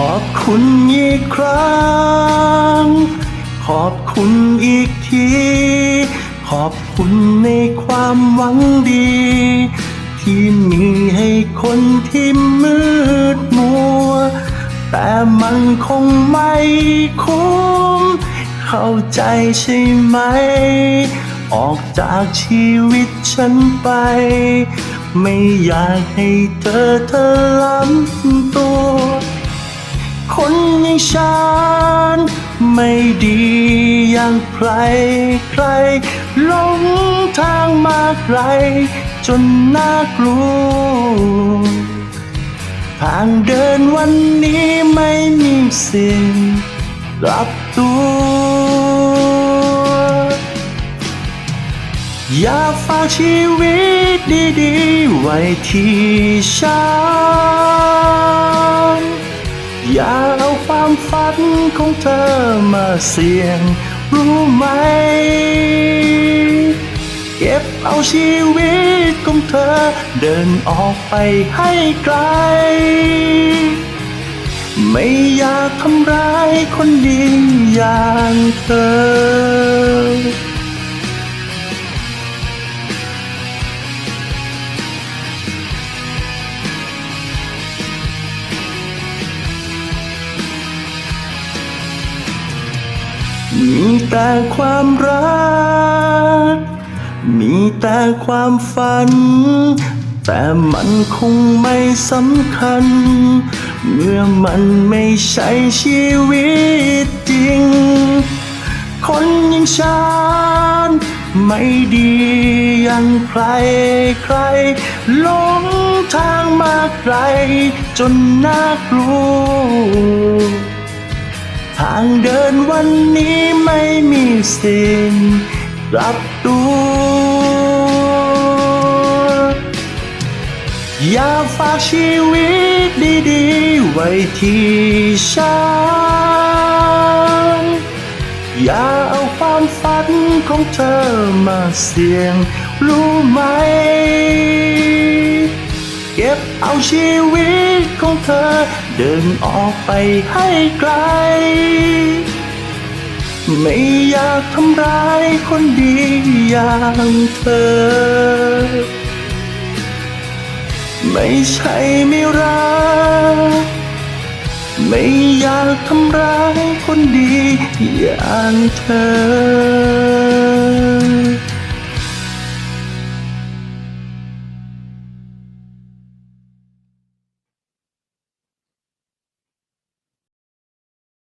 ขอบคุณอีกครั้ง ขอบคุณอีกที ขอบคุณในความหวังดี ที่มีให้คนที่มืดมัว แต่มันคงไม่คุ้ม เข้าใจใช่ไหม ออกจากชีวิตฉันไป ไม่อยากให้เธอเธอล้ำตัว คนอย่างฉัน ไม่ดีอย่างใครใครหลงทางมาไกล จนน่ากลัวทางเดินวันนี้ไม่มีสิ่งกลับตัวอยากฝากชีวิตดีๆ ไว้ที่ฉัน อย่าเอาความฝันของเธอมาเสี่ยง รู้ไหม เก็บเอาชีวิตของเธอ เดินออกไปให้ไกล ไม่อยากทำร้ายคนดีอย่างเธอ มีแต่ความรัก มีแต่ความฝัน แต่มันคงไม่สำคัญ เมื่อมันไม่ใช่ชีวิตจริง คนอย่างฉันไม่ดีอย่างใครใครหลงทางมาไกล จนน่ากลัวางเดินวันนี้ไม่มีสิ่งกลับตัวอย่าฝากชีวิตดีๆ ไว้ที่ฉัน อย่าเอาความฝันของเธอมาเสี่ยง รู้ไหม เก็บเอาชีวิต ตของเธอ เดินออกไปให้ไกล ไม่อยากทำร้ายคนดีอย่างเธอ ไม่ใช่ไม่รัก ไม่อยากทำร้ายคนดีอย่างเธอ